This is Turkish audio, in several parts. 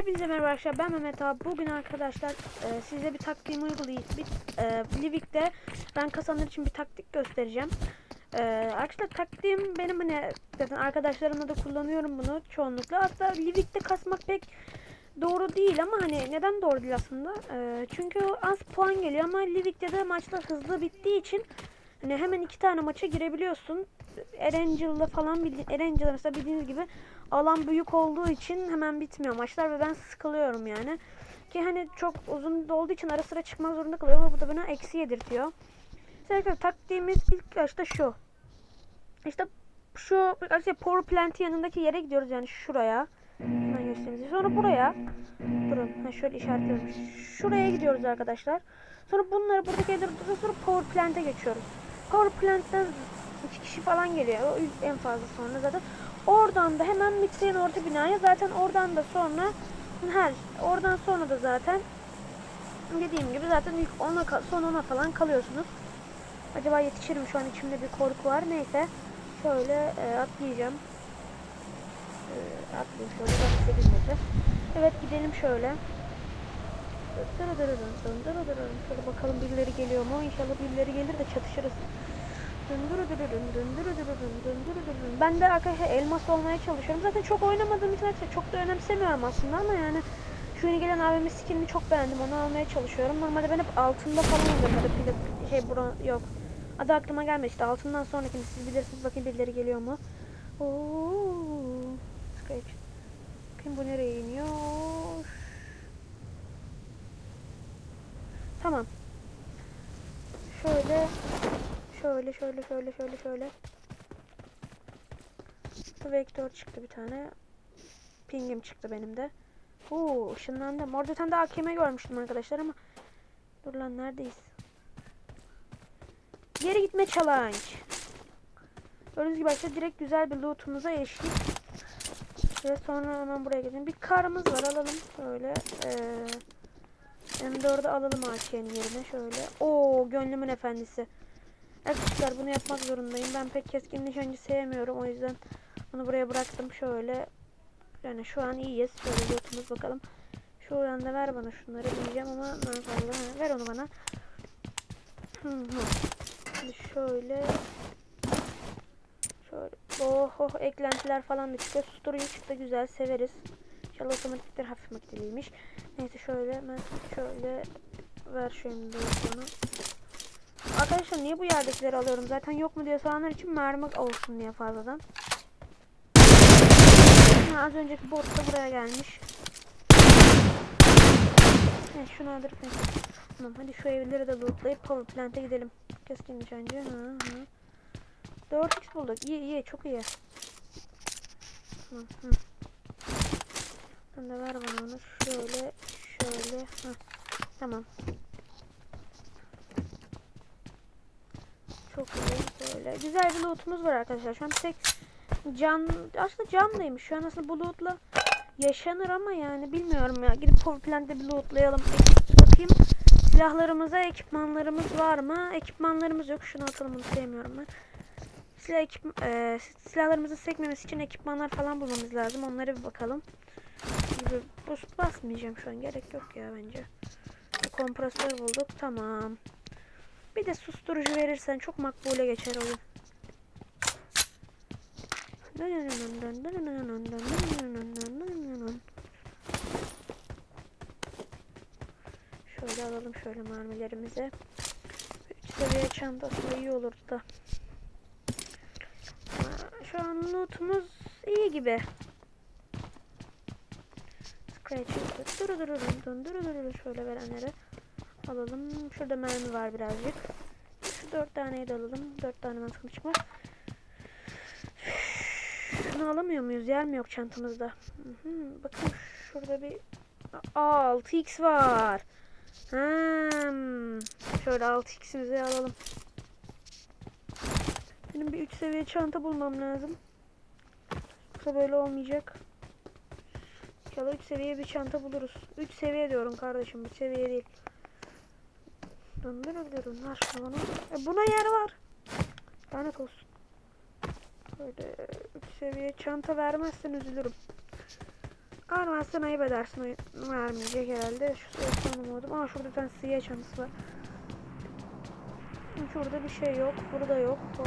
Hepinize merhaba arkadaşlar ben Mehmet abi. Bugün arkadaşlar e, size bir taktiğimi uygulayıp bir e, Livik'te rank kasanlar için bir taktik göstereceğim. E, arkadaşlar taktiğim benim hani zaten arkadaşlarımla da kullanıyorum bunu çoğunlukla. Hatta Livik'te kasmak pek doğru değil ama hani neden doğru değil aslında? E, çünkü az puan geliyor ama Livik'te de maçlar hızlı bittiği için hani hemen iki tane maça girebiliyorsun. Erangel'da falan Erangel'da mesela bildiğiniz gibi alan büyük olduğu için hemen bitmiyor maçlar ve ben sıkılıyorum yani. Ki hani çok uzun olduğu için ara sıra çıkmak zorunda kalıyorum ama bu da bana eksi yedirtiyor. Mesela taktiğimiz ilk başta şu. İşte şu arkadaşlar power plant'in yanındaki yere gidiyoruz yani şuraya. Hemen göstereyim. Sonra buraya. Durun. Ha şöyle işaretliyorum. Şuraya gidiyoruz arkadaşlar. Sonra bunları buradaki durduruyoruz. Sonra power plant'e geçiyoruz. Power plant'ten iki kişi falan geliyor. En fazla sonra zaten. Oradan da hemen Mitrien orta binaya zaten oradan da sonra her oradan sonra da zaten dediğim gibi zaten ilk ona son ona falan kalıyorsunuz. Acaba yetişirim şu an içimde bir korku var. Neyse şöyle e, atlayacağım. E, atlayayım şöyle bak 8 metre. Evet gidelim şöyle. Şöyle bakalım birileri geliyor mu? İnşallah birileri gelir de çatışırız. Ben de arkadaşlar elmas olmaya çalışıyorum. Zaten çok oynamadığım için çok da önemsemiyorum aslında ama yani şu yeni gelen AVM skinini çok beğendim. Onu almaya çalışıyorum. Normalde ben hep altında falan da pil- şey bura yok. Adı aklıma gelmedi işte. Altından sonrakini siz bilirsiniz. Bakın birileri geliyor mu? Oo. Bakayım bu nereye iniyor? Tamam. Şöyle Şöyle şöyle şöyle şöyle şöyle. Vektör çıktı bir tane. Pingim çıktı benim de. Oo ışınlandım. Orada tane de AKM görmüştüm arkadaşlar ama. Dur lan neredeyiz? Geri gitme challenge. Gördüğünüz gibi işte direkt güzel bir lootumuza eriştik. Ve sonra hemen buraya gidelim. Bir karımız var alalım. Şöyle. Ee, M4'ü alalım AK'nin yerine. Şöyle. Oo gönlümün efendisi. Arkadaşlar bunu yapmak zorundayım. Ben pek keskin nişancı sevmiyorum. O yüzden bunu buraya bıraktım. Şöyle yani şu an iyiyiz. Şöyle lootumuz bakalım. Şuradan da ver bana şunları diyeceğim ama ben fazla ver onu bana. Şimdi şöyle şöyle oh oh eklentiler falan da çıkıyor. Susturucu çıktı güzel severiz. İnşallah otomatikler hafif makineliymiş. Neyse şöyle ben şöyle ver şimdi bunu. Arkadaşlar niye bu yerdekileri alıyorum? Zaten yok mu diye soranlar için mermi olsun diye fazladan. Ha, az önceki bot da buraya gelmiş. Evet şunu neyse. Tamam hadi şu evleri de lootlayıp power plant'e gidelim. Keskin nişancı. Hı hı. 4x bulduk. İyi iyi çok iyi. Tamam. Hı. Sen de ver bana onu. Şöyle şöyle. Hı. Tamam. Çok iyi böyle. Güzel bir lootumuz var arkadaşlar. Şu an tek can aslında candaymış. Şu an aslında bu lootla yaşanır ama yani bilmiyorum ya. Gidip power plant'te bir lootlayalım. Bakayım. Silahlarımıza ekipmanlarımız var mı? Ekipmanlarımız yok. Şunu atalım bunu sevmiyorum ben. Silah ekip, e, silahlarımızın sekmemesi için ekipmanlar falan bulmamız lazım. Onlara bir bakalım. Gibi basmayacağım şu an. Gerek yok ya bence. Kompresör bulduk. Tamam. Bir de susturucu verirsen çok makbule geçer oyun. Şöyle alalım şöyle mermilerimizi. 3 seviye çantası iyi olurdu da. Şu an lootumuz iyi gibi. Scratch. Şöyle verenlere alalım. Şurada mermi var birazcık. Şu dört taneyi de alalım. Dört tane sıkıntı çıkmaz. Şunu alamıyor muyuz? Yer mi yok çantamızda? Hı hı. Bakın şurada bir Aa 6x var. Hmm. Şöyle 6x'imizi alalım. Benim bir 3 seviye çanta bulmam lazım. Yoksa böyle olmayacak. İnşallah 3 seviye bir çanta buluruz. 3 seviye diyorum kardeşim. Bir seviye değil. Döndürüldürün. Ver şunu. E buna yer var. Lanet olsun. Böyle 3 seviye çanta vermezsen üzülürüm. Vermezsen ayıp edersin. Vermeyecek herhalde. Şu sayı tanımıyordum. Aa şurada bir tane siyah çantası var. Şurada bir şey yok. Burada yok. Ee,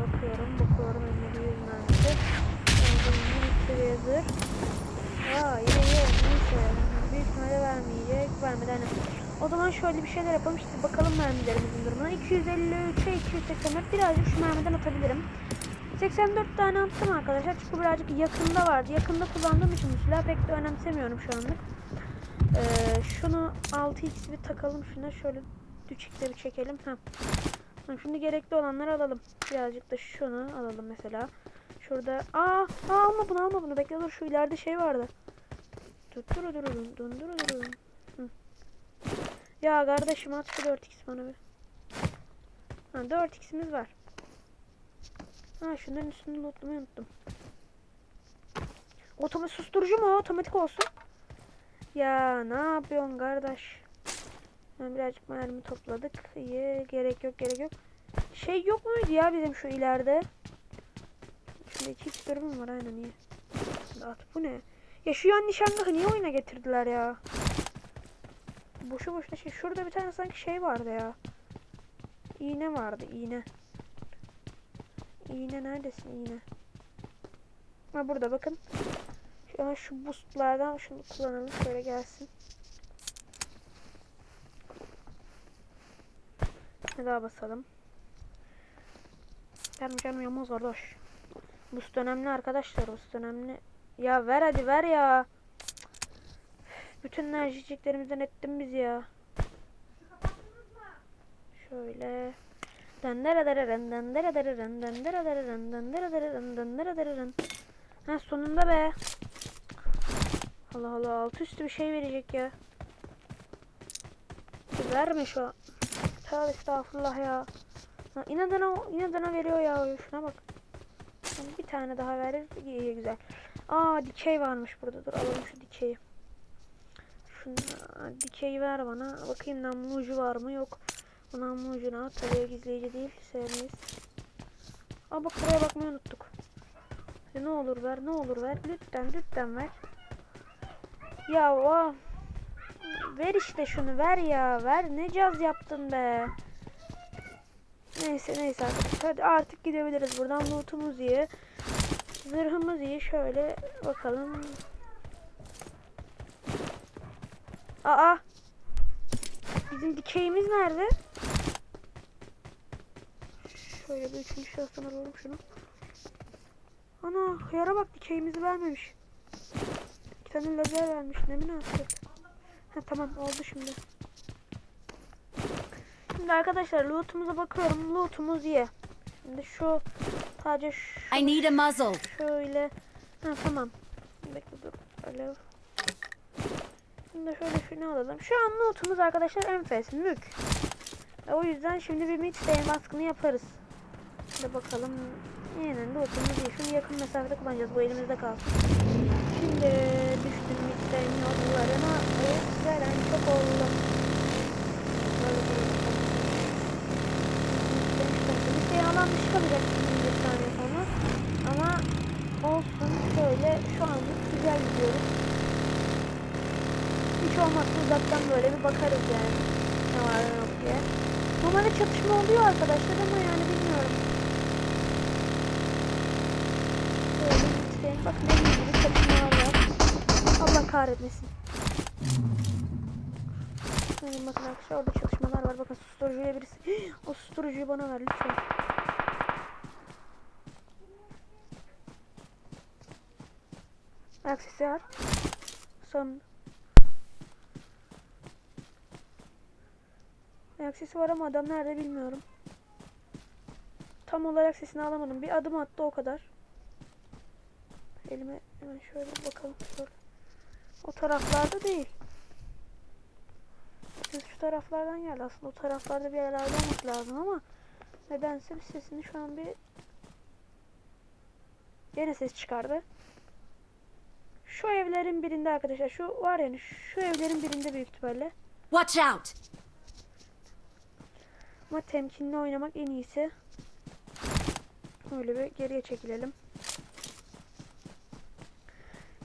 bakıyorum. Bakıyorum. Önüne bir yüz mermisi. Önce seviye zırh. Aa yine yok. Neyse. Büyük vermeyecek. Vermeden o zaman şöyle bir şeyler yapalım. İşte bakalım mermilerimizin durumuna. 253'e 284 birazcık şu mermiden atabilirim. 84 tane attım arkadaşlar. Çünkü birazcık yakında vardı. Yakında kullandığım için bu silahı pek de önemsemiyorum şu anlık. Ee, şunu 6x bir takalım. Şuna şöyle düşükte bir çekelim. Heh. Şimdi gerekli olanları alalım. Birazcık da şunu alalım mesela. Şurada. Aa, aa alma bunu alma bunu. Bekle dur şu ileride şey vardı. Dur dur dur dur dur dur dur. Hı. Ya kardeşim at şu 4x bana bir. Ha 4x'imiz var. Ha şunların üstünde lootlamayı unuttum. Otomatik susturucu mu? Otomatik olsun. Ya ne yapıyorsun kardeş? Ben birazcık mermi topladık. İyi gerek yok gerek yok. Şey yok muydu ya bizim şu ileride? Şurada iki durum var aynen iyi. At bu ne? Ya şu yan nişangahı niye oyuna getirdiler ya? Boşu boşuna şey. Şurada bir tane sanki şey vardı ya. İğne vardı iğne. İğne neredesin iğne? Ha burada bakın. Şu, şu boostlardan şunu kullanalım. Şöyle gelsin. Bir daha basalım. Canım canım yamaz kardeş. Boost önemli arkadaşlar. Boost önemli. Ya ver hadi ver ya. Bütün enerjiciklerimizden ettin biz ya. Şöyle. Ha sonunda be. Allah Allah alt üstü bir şey verecek ya. Verme şu an. Tövbe estağfurullah ya. Ha, inadına, inadına veriyor ya. Şuna bak. Yani bir tane daha verir. İyi, güzel. Aa dikey varmış burada. Dur alalım şu dikeyi. Şunu dikeyi ver bana. Bakayım namlu ucu var mı? Yok. Bu namlu ucunu at. Tabii gizleyici değil. Sevmeyiz. Aa bak buraya bakmayı unuttuk. E, ne olur ver. Ne olur ver. Lütfen lütfen ver. Ya o. Ver işte şunu ver ya. Ver. Ne caz yaptın be. Neyse neyse. Hadi artık gidebiliriz buradan. Lootumuz iyi. Zırhımız iyi. Şöyle bakalım. Aa. Bizim dikeyimiz nerede? Şöyle bir üçüncü şahıstan alalım şunu. Ana hıyara bak dikeyimizi vermemiş. İki tane lazer vermiş. Ne münasebet. Ha tamam oldu şimdi. Şimdi arkadaşlar lootumuza bakıyorum. Lootumuz iyi. Şimdi şu sadece şu I need a muzzle. Şöyle. Ha tamam. Bekle dur. Alev. Şimdi şöyle şunu alalım. Şu an notumuz arkadaşlar enfes. Mük. E, o yüzden şimdi bir midstay baskını yaparız. Hadi bakalım. Yine notumuz iyi. Şunu yakın mesafede kullanacağız. Bu elimizde kalsın. Şimdi düştüm midstay yollarına. Evet, veren çok oldu. Böyle kalacak şimdi bir saniye sonra. Ama olsun şöyle şu anlık güzel gidiyoruz. Hiç olmazsa uzaktan böyle bir bakarız yani. Ne var ne yok diye. Normalde çatışma oluyor arkadaşlar ama yani bilmiyorum. Böyle işte bak ne gibi çatışmalar var. Allah kahretmesin. Bakın arkadaşlar orada çatışmalar var. Bakın susturucuya birisi. o susturucuyu bana ver lütfen. Var. Son. Var ama adam nerede bilmiyorum. Tam olarak sesini alamadım. Bir adım attı o kadar. Elime hemen şöyle bakalım. Şöyle. O taraflarda değil. Ses şu taraflardan geldi. Aslında o taraflarda bir yerlerde olması lazım ama nedense bir sesini şu an bir Yine ses çıkardı. Şu evlerin birinde arkadaşlar. Şu var yani şu evlerin birinde büyük ihtimalle. Watch out. Ama temkinli oynamak en iyisi. Öyle bir geriye çekilelim.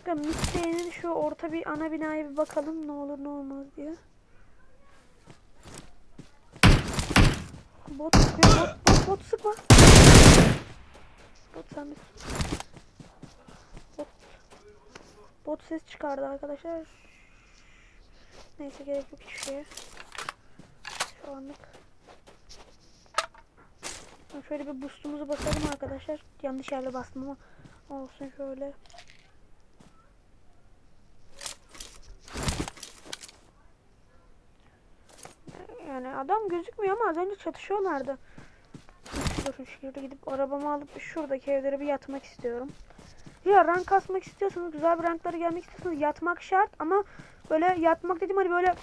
Bakın Misteğinin şu orta bir ana binaya bir bakalım ne olur ne olmaz diye. Bot sıkıyor bot bot bot sıkma. Bot sen bir Bot. Bot ses çıkardı arkadaşlar. Neyse gerek yok hiçbir şeye. Şu anlık. Şöyle bir boostumuzu basalım arkadaşlar. Yanlış yerde bastım ama olsun şöyle. Yani adam gözükmüyor ama az önce çatışıyorlardı. Durun şurada gidip arabamı alıp şuradaki evlere bir yatmak istiyorum. Ya rank kasmak istiyorsanız, güzel bir ranklara gelmek istiyorsanız yatmak şart ama böyle yatmak dediğim hani böyle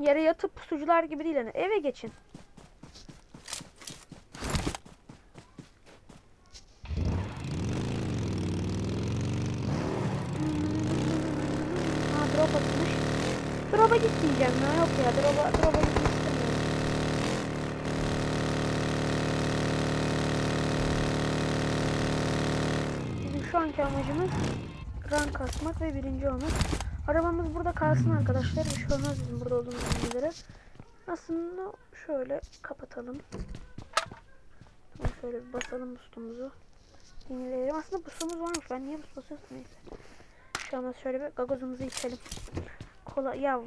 yere yatıp pusucular gibi değil hani eve geçin. Ha drop atılmış. Drop'a gitmeyeceğim ya yok ya drop'a drop'a gitmek istemiyorum. Bizim şu anki amacımız rank kasmak ve birinci olmak. Arabamız burada kalsın arkadaşlar. Bir şey olmaz bizim burada olduğumuz bilgileri. Aslında şöyle kapatalım. Tamam, şöyle basalım boostumuzu. Yenileyelim. Aslında boostumuz varmış. Ben niye boost basıyorsam neyse. Şu anda şöyle bir gagozumuzu içelim. Kola yav.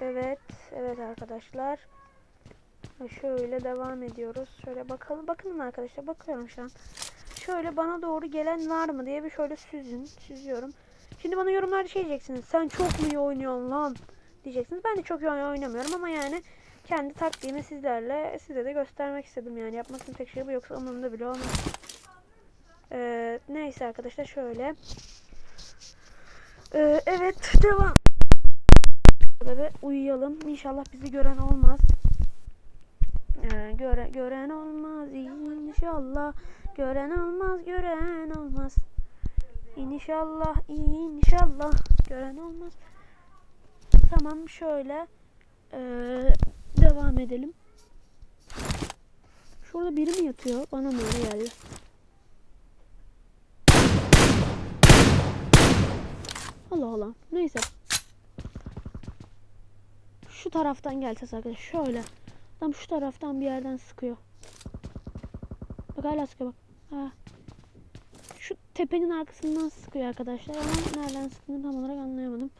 Evet, evet arkadaşlar. Ha, Şöyle devam ediyoruz. Şöyle bakalım. Bakın arkadaşlar bakıyorum şu an. Şöyle bana doğru gelen var mı diye bir şöyle süzün. Süzüyorum. Şimdi bana yorumlarda şey diyeceksiniz. Sen çok mu iyi oynuyorsun lan? Diyeceksiniz. Ben de çok iyi oynamıyorum ama yani kendi taktiğimi sizlerle size de göstermek istedim yani. Yapmak istediğim tek şey bu. Yoksa umurumda bile olmaz. Ee, neyse arkadaşlar şöyle. Ee, evet devam. Ve uyuyalım. İnşallah bizi gören olmaz. Ee, göre, gören olmaz inşallah. Gören olmaz, gören olmaz. İnşallah, inşallah. Gören olmaz. Tamam şöyle. Ee, devam edelim. Şurada biri mi yatıyor? Bana mı öyle geldi? Allah Allah. Neyse. Şu taraftan gelse arkadaşlar. Şöyle. Tam şu taraftan bir yerden sıkıyor. Bak hala sıkıyor bak. Ha. Şu tepenin arkasından sıkıyor arkadaşlar ama nereden sıktığını tam olarak anlayamadım.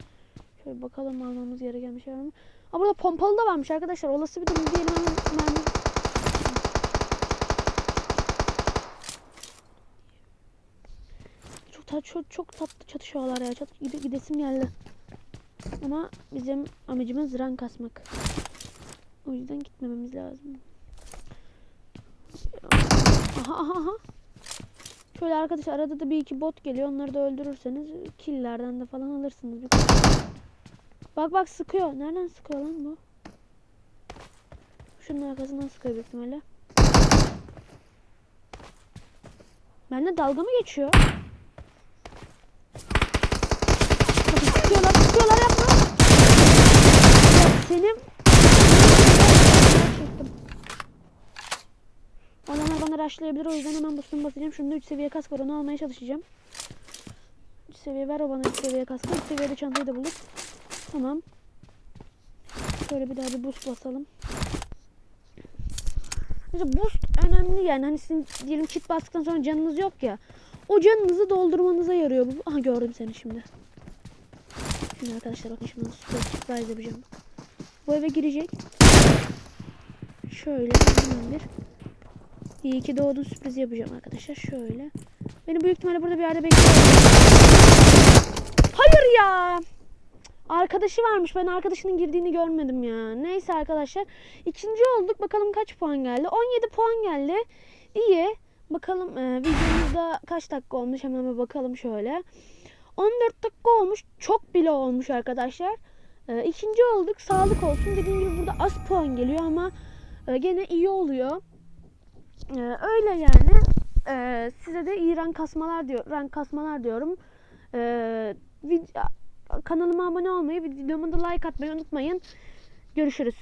Şöyle bakalım almamız gereken bir şey var mı? Aa burada pompalı da varmış arkadaşlar. Olası bir durum diyelim hemen mermi. Çok tat çok, çok tatlı çatışıyorlar ya. Çat gide, gidesim geldi. Ama bizim amacımız rank kasmak. O yüzden gitmememiz lazım. Şöyle arkadaşlar arada da bir iki bot geliyor. Onları da öldürürseniz killlerden de falan alırsınız. Bak bak sıkıyor. Nereden sıkıyor lan bu? Şunun arkasından sıkıyor büyük ihtimalle. Benimle dalga mı geçiyor? Sıkıyorlar sıkıyorlar yapma. Ya senin... bana rushlayabilir o yüzden hemen boost'umu basacağım. Şunda 3 seviye kask var onu almaya çalışacağım. 3 seviye ver o bana 3 seviye kaskı. 3 seviyede çantayı da bulduk. Tamam. Şöyle bir daha bir boost basalım. Mesela boost önemli yani hani sizin diyelim kit bastıktan sonra canınız yok ya. O canınızı doldurmanıza yarıyor bu. Aha gördüm seni şimdi. Şimdi arkadaşlar bakın şimdi nasıl surprise yapacağım. Bu eve girecek. Şöyle hemen bir. İyi ki doğdun sürpriz yapacağım arkadaşlar. Şöyle. Beni büyük ihtimalle burada bir yerde bekliyor. Hayır ya. Arkadaşı varmış. Ben arkadaşının girdiğini görmedim ya. Neyse arkadaşlar. ikinci olduk. Bakalım kaç puan geldi. 17 puan geldi. İyi. Bakalım e, videomuzda kaç dakika olmuş. Hemen bir bakalım şöyle. 14 dakika olmuş. Çok bile olmuş arkadaşlar. E, ikinci olduk. Sağlık olsun. Dediğim gibi burada az puan geliyor ama e, gene iyi oluyor. E, öyle yani. E, size de iyi rank kasmalar diyor. Rank kasmalar diyorum. E, vid- kanalıma abone olmayı, videoma da like atmayı unutmayın. Görüşürüz.